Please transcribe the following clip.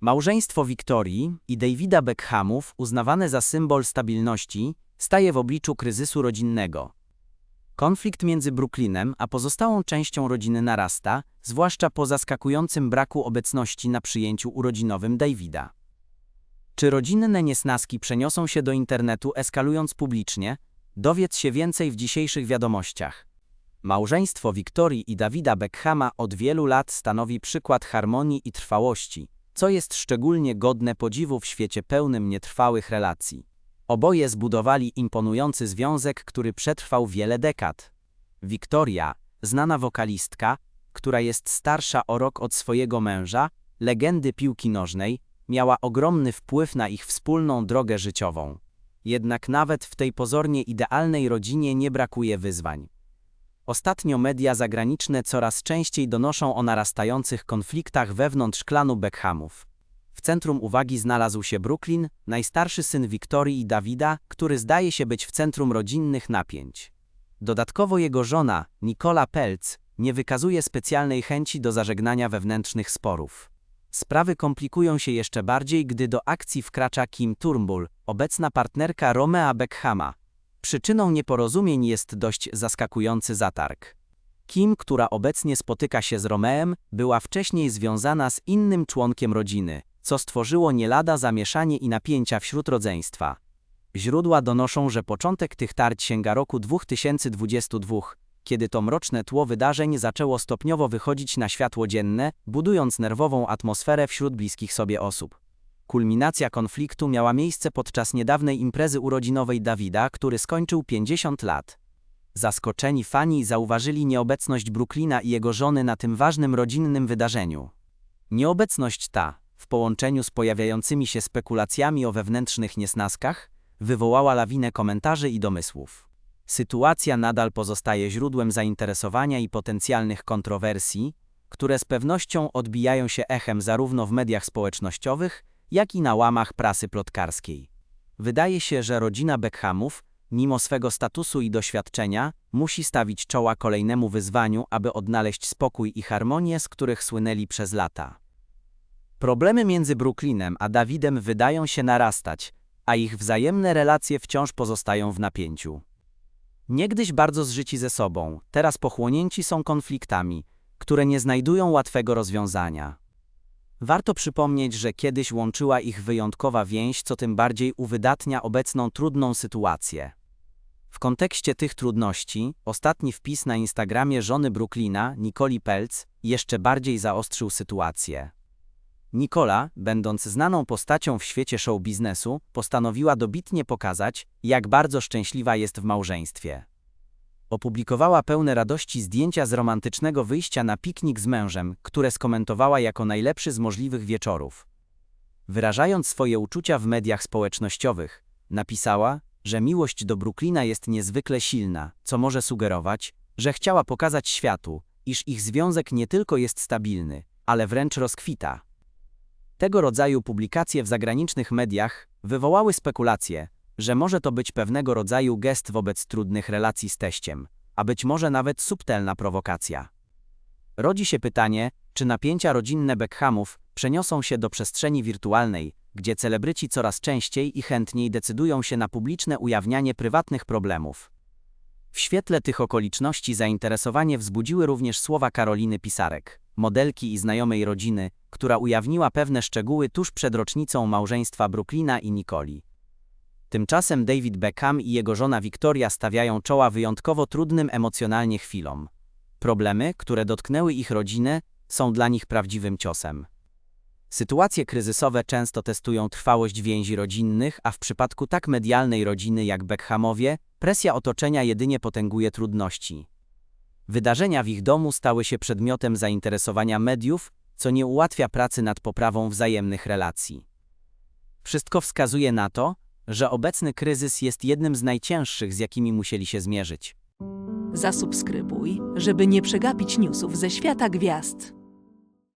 Małżeństwo Wiktorii i Davida Beckhamów, uznawane za symbol stabilności, staje w obliczu kryzysu rodzinnego. Konflikt między Brooklynem a pozostałą częścią rodziny narasta, zwłaszcza po zaskakującym braku obecności na przyjęciu urodzinowym Davida. Czy rodzinne niesnaski przeniosą się do internetu eskalując publicznie? Dowiedz się więcej w dzisiejszych wiadomościach. Małżeństwo Wiktorii i Davida Beckhama od wielu lat stanowi przykład harmonii i trwałości, co jest szczególnie godne podziwu w świecie pełnym nietrwałych relacji. Oboje zbudowali imponujący związek, który przetrwał wiele dekad. Wiktoria, znana wokalistka, która jest starsza o rok od swojego męża, legendy piłki nożnej, miała ogromny wpływ na ich wspólną drogę życiową. Jednak nawet w tej pozornie idealnej rodzinie nie brakuje wyzwań. Ostatnio media zagraniczne coraz częściej donoszą o narastających konfliktach wewnątrz klanu Beckhamów. W centrum uwagi znalazł się Brooklyn, najstarszy syn Wiktorii i Dawida, który zdaje się być w centrum rodzinnych napięć. Dodatkowo jego żona, Nicola Peltz, nie wykazuje specjalnej chęci do zażegnania wewnętrznych sporów. Sprawy komplikują się jeszcze bardziej, gdy do akcji wkracza Kim Turnbull, obecna partnerka Romea Beckhama. Przyczyną nieporozumień jest dość zaskakujący zatarg. Kim, która obecnie spotyka się z Romeem, była wcześniej związana z innym członkiem rodziny, co stworzyło nie lada zamieszanie i napięcia wśród rodzeństwa. Źródła donoszą, że początek tych tarć sięga roku 2022, kiedy to mroczne tło wydarzeń zaczęło stopniowo wychodzić na światło dzienne, budując nerwową atmosferę wśród bliskich sobie osób. Kulminacja konfliktu miała miejsce podczas niedawnej imprezy urodzinowej Dawida, który skończył 50 lat. Zaskoczeni fani zauważyli nieobecność Brooklyna i jego żony na tym ważnym rodzinnym wydarzeniu. Nieobecność ta, w połączeniu z pojawiającymi się spekulacjami o wewnętrznych niesnaskach, wywołała lawinę komentarzy i domysłów. Sytuacja nadal pozostaje źródłem zainteresowania i potencjalnych kontrowersji, które z pewnością odbijają się echem zarówno w mediach społecznościowych, jak i na łamach prasy plotkarskiej. Wydaje się, że rodzina Beckhamów, mimo swego statusu i doświadczenia, musi stawić czoła kolejnemu wyzwaniu, aby odnaleźć spokój i harmonię, z których słynęli przez lata. Problemy między Brooklynem a Dawidem wydają się narastać, a ich wzajemne relacje wciąż pozostają w napięciu. Niegdyś bardzo zżyci ze sobą, teraz pochłonięci są konfliktami, które nie znajdują łatwego rozwiązania. Warto przypomnieć, że kiedyś łączyła ich wyjątkowa więź, co tym bardziej uwydatnia obecną trudną sytuację. W kontekście tych trudności, ostatni wpis na Instagramie żony Brooklyna, Nicoli Peltz, jeszcze bardziej zaostrzył sytuację. Nicola, będąc znaną postacią w świecie show biznesu, postanowiła dobitnie pokazać, jak bardzo szczęśliwa jest w małżeństwie. Opublikowała pełne radości zdjęcia z romantycznego wyjścia na piknik z mężem, które skomentowała jako najlepszy z możliwych wieczorów. Wyrażając swoje uczucia w mediach społecznościowych, napisała, że miłość do Brooklyna jest niezwykle silna, co może sugerować, że chciała pokazać światu, iż ich związek nie tylko jest stabilny, ale wręcz rozkwita. Tego rodzaju publikacje w zagranicznych mediach wywołały spekulacje, że może to być pewnego rodzaju gest wobec trudnych relacji z teściem, a być może nawet subtelna prowokacja. Rodzi się pytanie, czy napięcia rodzinne Beckhamów przeniosą się do przestrzeni wirtualnej, gdzie celebryci coraz częściej i chętniej decydują się na publiczne ujawnianie prywatnych problemów. W świetle tych okoliczności zainteresowanie wzbudziły również słowa Karoliny Pisarek, modelki i znajomej rodziny, która ujawniła pewne szczegóły tuż przed rocznicą małżeństwa Brooklyna i Nicoli. Tymczasem David Beckham i jego żona Victoria stawiają czoła wyjątkowo trudnym emocjonalnie chwilom. Problemy, które dotknęły ich rodzinę, są dla nich prawdziwym ciosem. Sytuacje kryzysowe często testują trwałość więzi rodzinnych, a w przypadku tak medialnej rodziny jak Beckhamowie, presja otoczenia jedynie potęguje trudności. Wydarzenia w ich domu stały się przedmiotem zainteresowania mediów, co nie ułatwia pracy nad poprawą wzajemnych relacji. Wszystko wskazuje na to, że obecny kryzys jest jednym z najcięższych, z jakimi musieli się zmierzyć. Zasubskrybuj, żeby nie przegapić newsów ze świata gwiazd.